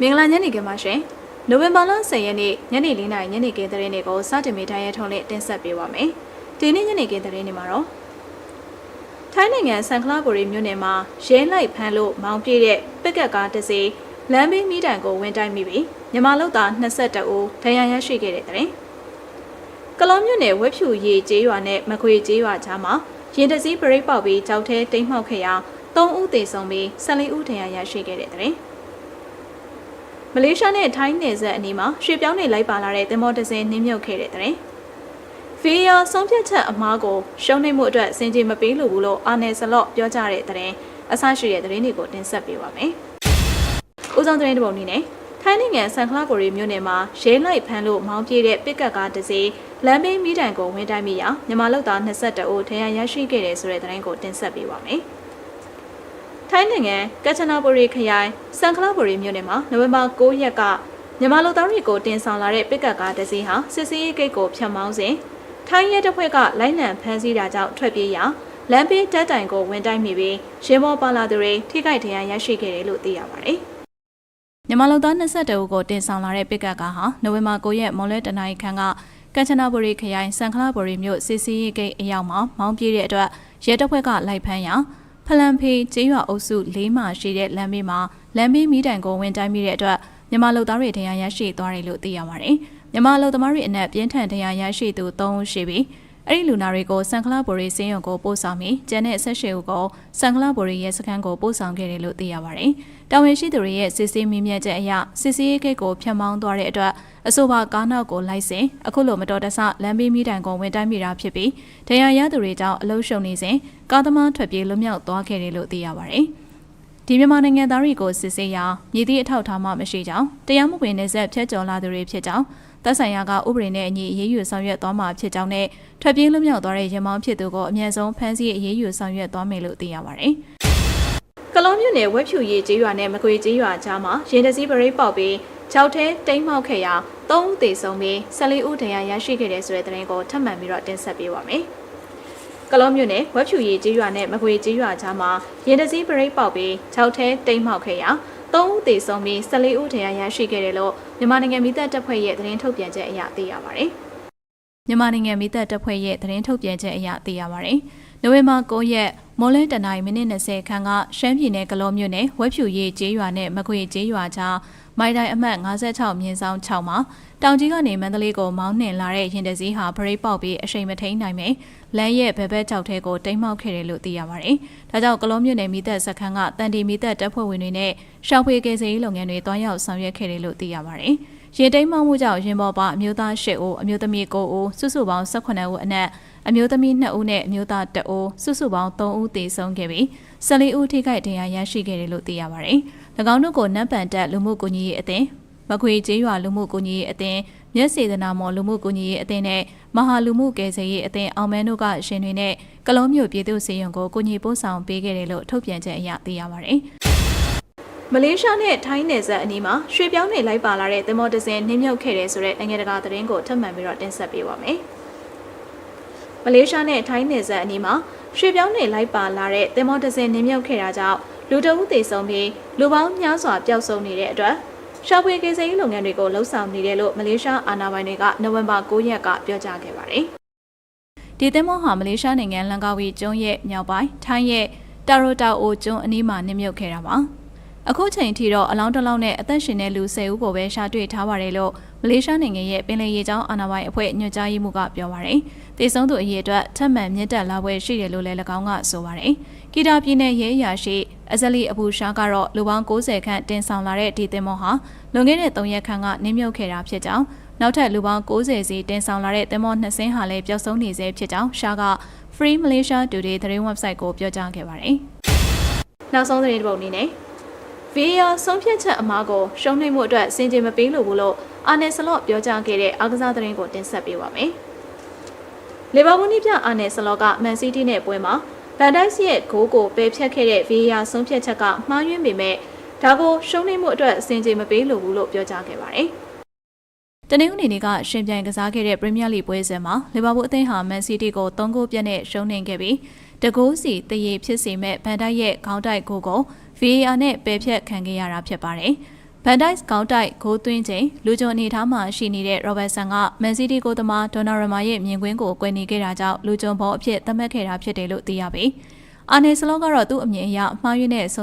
မင်္ဂလာညနေခင်းပါရှင်။နိုဝင်ဘာလ10ရက်နေ့ညနေ4:00နာရီညနေခင်းသတင်းတွေကိုစတင်မိတိုင်းရထုံးနဲ့တင်ဆက်ပေးပါမယ်။ဒီနေ့ညနေခင်းသတင်းတွေမှာတော့ထိုင်းနိုင်ငံဆန်ခလာဘူရီမြို့နယ်မှာရဲလိုက်ဖမ်းလို့မောင်းပြေးတဲ့ပက်ကက်ကားတစ်စီးလမ်းဘေးမိတိုင်ကိုဝင်တိုက်မိပြီးမြန်မာလူသား22ဦးဒဏ်ရာရရှိခဲ့တဲ့တဲ့။ကလောမြို့နယ်ဝက်ဖြူရီကျေးရွာနဲ့မခွေကျေးရွာကြားမှာရင်တစည်းပရိတ်ပေါက်ပြီးကြောက်ထဲတိမ်းမှောက်ခဲ့ရာ3ဦးသေဆုံးပြီး14ဦးဒဏ်ရာရရှိခဲ့တဲ့တဲ့။ မလေးရှားနဲ့ထိုင်းနယ်စပ်အနီးမှာရွှေပြောင်းနေလိုက်ပါလာတဲ့သင်္ဘောတစ်စင်းနှင်းမြုပ်ခဲ့တဲ့တဲ့။ဗီယာဆုံးဖြတ်ချက်အမားကိုရှုံးနေမှုအတွက်စင်ကြေမပေးလို့ဘူးလို့အာနယ်ဆလော့ပြောကြတဲ့တဲ့အဆရှိတဲ့သတင်းတွေကိုတင်ဆက်ပေးပါမယ်။ဦးဆောင်သတင်းတစ်ပုဒ်အနေနဲ့ထိုင်းနိုင်ငံဆန်ခလာကိုရီမြို့နယ်မှာရဲလိုက်ဖမ်းလို့မောင်းပြေးတဲ့ပစ်ကတ်ကားတစ်စီးလမ်းဘေးမိတိုင်ကိုဝင်တိုက်မိရာမြန်မာလူသား22ဦးထရန်ရရှိခဲ့တဲ့ဆိုတဲ့သတင်းကိုတင်ဆက်ပေးပါမယ်။ထို င်းနိုင်ငံကချနာဘူရီခရိုင်ဆန်ခလာဘူရီမြို့နယ်မှာနိုဝင်ဘာ9ရက်ကမြန်မာလူသားတွေကိုတင်ဆောင်လာတဲ့ပစ်ကတ်ကားတစ်စီးဟာစစ်စေးရေးဂိတ်ကိုဖျက်မောင်းစဉ်ထိုင်းရဲတပ်ဖွဲ့ကလိုက်လံဖမ်းဆီးတာကြောင့်ထွက်ပြေးရာလမ်းဘေးတက်တိုင်ကိုဝင်တိုက်မိပြီးရဲဘော်ပါလာသူတွေထိခိုက်ဒဏ်ရာရရှိခဲ့တယ်လို့သိရပါတယ်။မြန်မာလူသား22ဦးကိုတင်ဆောင်လာတဲ့ပစ်ကတ်ကားဟာနိုဝင်ဘာ9ရက်မွန်လဲတနိုင်းခန်းကကမ်ချနာဘူရီခရိုင်စန်ခလာဘူရီမြို့စစ်စီးရေးဂိတ်အရောက်မှာမောင်းပြေးတဲ့အတွက်ရဲတပ်ဖွဲ့ကလိုက်ဖမ်းရာ ဖလန်ဖေးကျေးရွာအုပ်စု၄မှာရှိတဲ့လမ်းဘေးမှာလမ်းဘေးမီးတိုင်ကိုဝင်တိုက်မိတဲ့အတွက်မြန်မာလူသားတွေဒဏ်ရာရရှိသွားတယ်လို့သိရပါတယ်။မြန်မာလူသမားတွေအနက်ပြင်းထန်ဒဏ်ရာရရှိသူ၃ဦးရှိပြီး အဲ့ဒီလူနာတွေကိုစန်ခလာဘူရီစင်းရုံကိုပို့ဆောင်ပြီးကျန်တဲ့ဆက်ရှိဦးကိုစန်ခလာဘူရီရဲစခန်းကိုပို့ဆောင်ခဲ့တယ်လို့သိရပါတယ်။တာဝန်ရှိသူတွေရဲ့စစ်ဆေးမြင်မြတ်ချက်အရစစ်ဆေးရေးဂိတ်ကိုဖျက်မောင်းသွားတဲ့အတွက်အဆိုပါကားနောက်ကိုလိုက်စဉ်အခုလိုမတော်တဆလမ်းဘေးမိတိုင်ကိုဝင်တိုက်မိတာဖြစ်ပြီးဒဏ်ရာရသူတွေကြောင့်အလုံးရှုံနေစဉ်ကားသမားထွက်ပြေးလွတ်မြောက်သွားခဲ့တယ်လို့သိရပါတယ်။ ဒီမြန်မာနိုင်ငံသားတွေကိုစစ်ဆေးရာမြည်သည့်အထောက်အထားမှမရှိကြောင်းတရားမှုပင်နေဆက်ဖျက်ကျော်လာသူတွေဖြစ်ကြောင်းသက်ဆိုင်ရာကဥပဒေနဲ့အညီအရေးယူဆောင်ရွက်သွားမှာဖြစ်ကြောင်းနဲ့ထွက်ပြေးလွတ်မြောက်သွားတဲ့ရမောင်းဖြစ်သူကိုအမြဲဆုံးဖမ်းဆီးအရေးယူဆောင်ရွက်သွားမယ်လို့သိရပါတယ်။ကလောမြို့နယ်ဝက်ဖြူရီကျေးရွာနဲ့မကွေကျေးရွာကြားမှာရင်တစည်းပရိတ်ပေါက်ပြီးကြောက်ထဲတိမ်းမှောက်ခဲ့ရာ၃ဦးသေဆုံးပြီး14ဦးဒဏ်ရာရရှိခဲ့တဲ့ဆိုတဲ့သတင်းကိုထပ်မံပြီးတော့တင်ဆက်ပေးပါမယ်။ ကလောမြို့နယ်ဝက်ဖြူရီကျေးရွာနဲ့မကွေကျေးရွာကြားမှာရင်တစည်းပရိတ်ပေါက်ပြီးကြောက်ထဲတိမ်းမှောက်ခဲ့ရာ၃ဦးသေဆုံးပြီး14ဦးဒဏ်ရာရရှိခဲ့တယ်လို့မြန်မာနိုင်ငံမိသက်တပ်ဖွဲ့ရဲ့သတင်းထုတ်ပြန်ချက်အရသိရပါတယ်။မြန်မာနိုင်ငံမိသက်တပ်ဖွဲ့ရဲ့သတင်းထုတ်ပြန်ချက်အရသိရပါတယ်။ နိုဝင်ဘာ9ရက်မော်လင်းတနိုင်မိနစ်20ခန်းကရှမ်းပြည်နယ်ကလောမြို့နယ်ဝက်ဖြူရီကျေးရွာနဲ့မခွေကျေးရွာကြားမိုင်တိုင်အမှတ်56မြင်းဆောင်6မှာတောင်ကြီးကနေမန္တလေးကိုမောင်းနှင်လာတဲ့ရင်တစည်းဟာဗရိတ်ပေါက်ပြီးအရှိန်မထိန်နိုင်မယ်လမ်းရဲ့ဘဲဘဲကြောက်ထဲကိုတိမ်မောက်ခဲ့တယ်လို့သိရပါတယ်။ဒါကြောင့်ကလောမြို့နယ်မိသက်စခန်းကတန်တီမိသက်တပ်ဖွဲ့ဝင်တွေနဲ့ရှောက်ဖွေကယ်ဆယ်ရေးလုပ်ငန်းတွေတွားရောက်ဆောင်ရွက်ခဲ့တယ်လို့သိရပါတယ်။ ရေတိမ်မောက်မှုကြောင့်ရင်ပေါ်ပါအမျိုးသား၈ဦးအမျိုးသမီး9ဦးစုစုပေါင်း18ဦးအနက်အမျိုးသမီး2ဦးနဲ့အမျိုးသား1ဦးစုစုပေါင်း3ဦးသေဆုံးခဲ့ပြီး14ဦးထိခိုက်ဒဏ်ရာရရှိခဲ့တယ်လို့သိရပါတယ်။၎င်းတို့ကိုနတ်ပန်တက်လူမှုကွန်ရက်အသင်းမခွေကျေးရွာလူမှုကွန်ရက်အသင်းမျက်စေတနာမော်လူမှုကွန်ရက်အသင်းနဲ့မဟာလူမှုကယ်ဆယ်ရေးအသင်းအောင်မဲတို့ကရှင်တွေနဲ့ကလုံးမျိုးပြည်သူစေယုံကိုကိုညီပို့ဆောင်ပေးခဲ့တယ်လို့ထုတ်ပြန်ချက်အရသိရပါတယ်။ မလေးရှားနဲ့ထိုင်းနယ်စပ်အနီးမှာရွှေပြောင်းနေလိုက်ပါလာတဲ့သင်္ဘောတစ်စင်းနှင်းမြုပ်ခဲ့တယ်ဆိုတဲ့နိုင်ငံတကာသတင်းကိုထပ်မံပြီးတော့တင်ဆက်ပေးပါမယ်။မလေးရှားနဲ့ထိုင်းနယ်စပ်အနီးမှာရွှေပြောင်းနေလိုက်ပါလာတဲ့သင်္ဘောတစ်စင်းနှင်းမြုပ်ခဲ့တာကြောင့်လူတအုပ်သေဆုံးပြီးလူပေါင်းများစွာပျောက်ဆုံးနေတဲ့အတွက်ရှာဖွေကေစိမ်းလုပ်ငန်းတွေကိုလှုပ်ဆောင်နေတယ်လို့မလေးရှားအာဏာပိုင်တွေကနိုဝင်ဘာ9ရက်ကပြောကြားခဲ့ပါတယ်။ဒီသင်းမောဟာမလေးရှားနိုင်ငံလန်ကာဝီကျွန်းရဲ့မြောက်ပိုင်းထိုင်းရဲ့တာရိုတာအိုကျွန်းအနီးမှာနစ်မြုပ်ခဲ့တာပါ။ အခုချိန်ထိတော့အလောင်းတစ်လောင်းနဲ့အသက်ရှင်တဲ့လူ10ဦးကိုပဲရှာတွေ့ထားပါတယ်လို့မလေးရှားနိုင်ငံရဲ့ပင်လယ်ရေကြောင်းအာဏာပိုင်အဖွဲ့ညွှန်ကြားရေးမှူးကပြောပါတယ်။တေဆုံးသူအရေးအတွက်ထပ်မံမြင့်တက်လာပွဲရှိတယ်လို့လည်း၎င်းကဆိုပါတယ်။ကီတာပြည်နယ်ရဲအရာရှိအဇလီအဘူရှားကတော့လူပေါင်း90ခန့်တင်ဆောင်လာတဲ့ဒီသင်္ဘောဟာလွန်ခဲ့တဲ့3ရက်ခန့်ကနင်းမြုပ်ခဲ့တာဖြစ်ကြောင်းနောက်ထပ်လူပေါင်း90စီတင်ဆောင်လာတဲ့သင်္ဘောနှစ်စင်းဟာလည်းပျောက်ဆုံးနေဆဲဖြစ်ကြောင်းရှားက Free Malaysia Today သတင်း website ကိုပြောကြားခဲ့ပါတယ်။နောက်ဆုံးသတင်းတစ်ပုဒ်အနေနဲ့ VAR ဆုံးဖြတ်ချက်အမှားကိုရှုံးနိမ့်မှုအတွက်စင်ကြင်မပေးလို့ဘူးလို့အာနယ်ဆလော့ပြောကြားခဲ့တဲ့အားကစားသတင်းကိုတင်ဆက်ပေးပါမယ်။လီဗာပူးနီးပြအာနယ်ဆလော့ကမန်စီးတီးနဲ့ပွဲမှာဗန်ဒိုက်စ်ရဲ့ဂိုးကိုပယ်ဖျက်ခဲ့တဲ့ VAR ဆုံးဖြတ်ချက်ကမှားယွင်းပေမဲ့ဒါကိုရှုံးနိမ့်မှုအတွက်စင်ကြင်မပေးလို့ဘူးလို့ပြောကြားခဲ့ပါတယ်။ တနင်္ဂနွေနေ့ကရှင်ပြိုင်ကစားခဲ့တဲ့ပရီးမီးယားလိပွဲစဉ်မှာလီဗာပူးအသင်းဟာမန်စီးတီးကို3ဂိုးပြတ်နဲ့ရှုံးနိမ့်ခဲ့ပြီးတကိုးစီတရေဖြစ်စေမဲ့ဗန်ဒိုက်ရဲ့ခေါင်းတိုက်ဂိုးကို VAR နဲ့ပယ်ဖျက်ခံခဲ့ရတာဖြစ်ပါတယ်။ဗန်ဒိုက်စ်ကောင်းတိုက်ဂိုးသွင်းချိန်လူကြုံအနေထားမှာရှိနေတဲ့ရောဘတ်ဆန်ကမန်စီးတီးကိုသမားဒေါ်နာရမာရဲ့မြင်ကွင်းကိုကွယ်နေခဲ့တာကြောင့်လူကြုံဘောအဖြစ်သတ်မှတ်ခဲ့တာဖြစ်တယ်လို့သိရပြီ။အာနေစလောကတော့သူ့အမြင်အရမှားယွင်းတဲ့ဆုံး